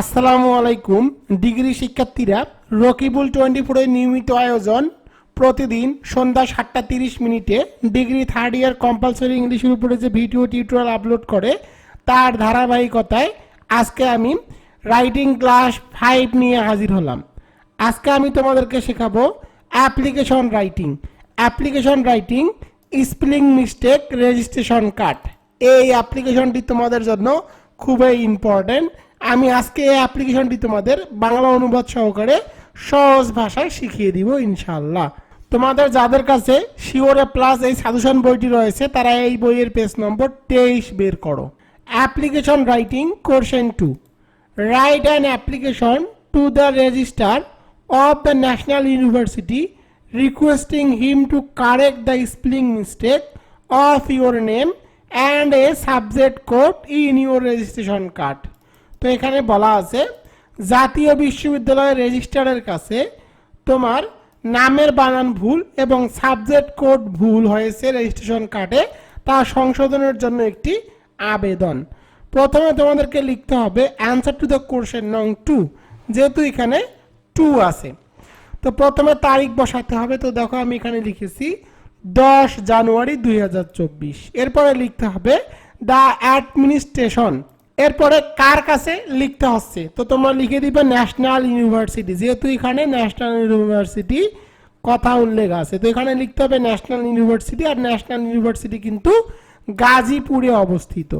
আসসালামু আলাইকুম, ডিগ্রি শিক্ষার্থীরা, রকিবুল টোয়েন্টি ফোরের নিয়মিত আয়োজন। প্রতিদিন সন্ধ্যা সাতটা তিরিশ মিনিটে ডিগ্রি থার্ড ইয়ার কম্পালসরি ইংলিশের উপরে যে ভিডিও টিউটোরিয়াল আপলোড করে, তার ধারাবাহিকতায় আজকে আমি রাইটিং ক্লাস ফাইভ নিয়ে হাজির হলাম। আজকে আমি তোমাদেরকে শেখাবো application writing application writing spelling mistake registration card এই অ্যাপ্লিকেশনটি তোমাদের জন্য খুবই ইম্পর্ট্যান্ট আমি আজকে এই অ্যাপ্লিকেশনটি তোমাদের বাংলা অনুবাদ সহকারে সহজ ভাষায় শিখিয়ে দিব ইনশাল্লাহ তোমাদের যাদের কাছে শিওরে প্লাস এই সাজেশন বইটি রয়েছে, তারা এই বইয়ের পেজ নম্বর তেইশ বের করো। Application writing question to write an application to the registrar of the National University requesting him to correct the spelling mistake of your name and a subject code in your registration card তো এখানে বলা আছে, জাতীয় বিশ্ববিদ্যালয়ের রেজিস্ট্রারের কাছে তোমার নামের বানান ভুল এবং সাবজেক্ট কোড ভুল হয়েছে রেজিস্ট্রেশন কার্ডে, তা সংশোধনের জন্য একটি আবেদন। প্রথমে তোমাদেরকে লিখতে হবে অ্যান্সার টু দ্য কোর্সের নং টু যেহেতু এখানে টু আছে। তো প্রথমে তারিখ বসাতে হবে। তো দেখো আমি এখানে লিখেছি দশ জানুয়ারি দুই হাজার চব্বিশ। এরপরে লিখতে হবে দ্য অ্যাডমিনিস্ট্রেশন এরপরে কার কাছে লিখতে হচ্ছে? তো তোমরা লিখে দিবে ন্যাশনাল ইউনিভার্সিটি যেহেতু এখানে ন্যাশনাল ইউনিভার্সিটি কথা উল্লেখ আছে, তো এখানে লিখতে হবে ন্যাশনাল ইউনিভার্সিটি আর ন্যাশনাল ইউনিভার্সিটি কিন্তু গাজীপুরে অবস্থিত।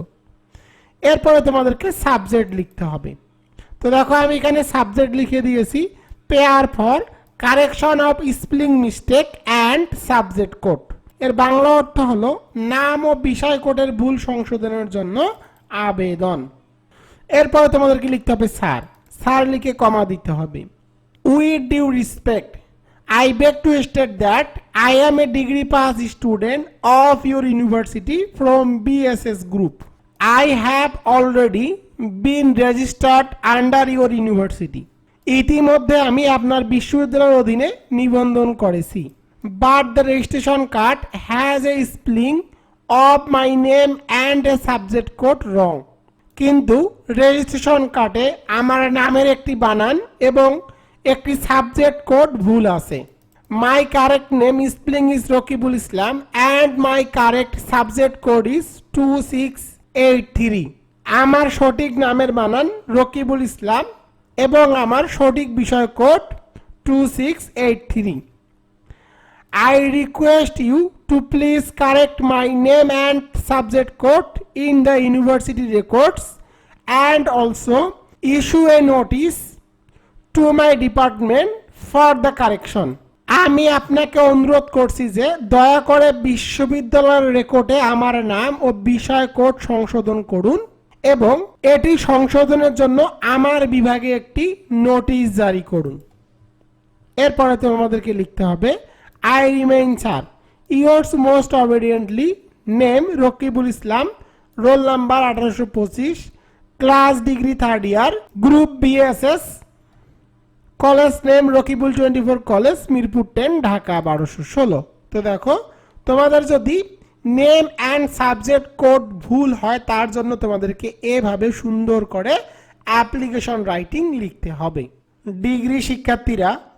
এরপরে তোমাদেরকে সাবজেক্ট লিখতে হবে। তো দেখো, আমি এখানে সাবজেক্ট লিখে দিয়েছি prayer for correction of spelling mistake and subject code এর বাংলা অর্থ হলো নাম ও বিষয় কোডের ভুল সংশোধনের জন্য আবেদন। এরপরে তোমাদেরকে লিখতে হবে, স্যার। স্যার লিখে কমা দিতে হবে। With due respect I beg to state that I am a degree pass student of your university from BSS group I have already been registered under your university ইতিমধ্যে আমি আপনার বিশ্ববিদ্যালয়ের অধীনে নিবন্ধন করেছি। But the registration card has a spelling of my name and a subject code wrong কিন্তু registration কার্ডে আমার নামের একটি বানান এবং একটি সাবজেক্ট কোড ভুল আছে। My correct name spelling is Rakibul Islam and my correct subject code is two six eight three আমার সঠিক নামের বানান রকিবুল ইসলাম এবং আমার সঠিক বিষয় code two six eight three I request you to please correct my name and subject code in the university records and also issue a notice to my department for the correction. আমি আপনাকে অনুরোধ করছি যে দয়া করে বিশ্ববিদ্যালয়ের রেকর্ডে আমার নাম ও বিষয় কোড সংশোধন করুন এবং এটি সংশোধনের জন্য আমার বিভাগে একটি নোটিশ জারি করুন এরপরে তো আমাদেরকে লিখতে হবে I remain sir yours most obediently name Rakibul Islam roll number আঠারোশো পঁচিশ class degree third year group BSS college name Rakibul twenty four college Mirpur ten Dhaka বারোশো ষোলো। তো দেখো, তোমাদের যদি নেম অ্যান্ড সাবজেক্ট কোড ভুল হয়, তার জন্য তোমাদেরকে এভাবে সুন্দর করে অ্যাপ্লিকেশন রাইটিং লিখতে হবে। ডিগ্রি শিক্ষার্থীরা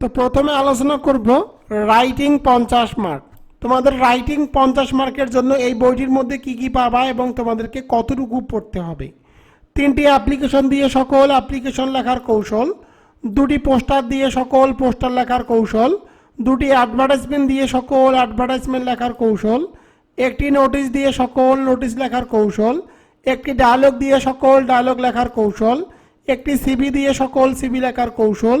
তো প্রথমে আলোচনা করব রাইটিং পঞ্চাশ মার্ক তোমাদের রাইটিং পঞ্চাশ মার্কের জন্য এই বইটির মধ্যে কি কি পাবা এবং তোমাদেরকে কতটুকু পড়তে হবে। তিনটি অ্যাপ্লিকেশন দিয়ে সকল অ্যাপ্লিকেশন লেখার কৌশল, দুটি পোস্টার দিয়ে সকল পোস্টার লেখার কৌশল, দুটি অ্যাডভার্টাইজমেন্ট দিয়ে সকল অ্যাডভার্টাইজমেন্ট লেখার কৌশল, একটি নোটিশ দিয়ে সকল নোটিশ লেখার কৌশল, একটি ডায়লগ দিয়ে সকল ডায়লগ লেখার কৌশল, একটি সিবি দিয়ে সকল সিবি লেখার কৌশল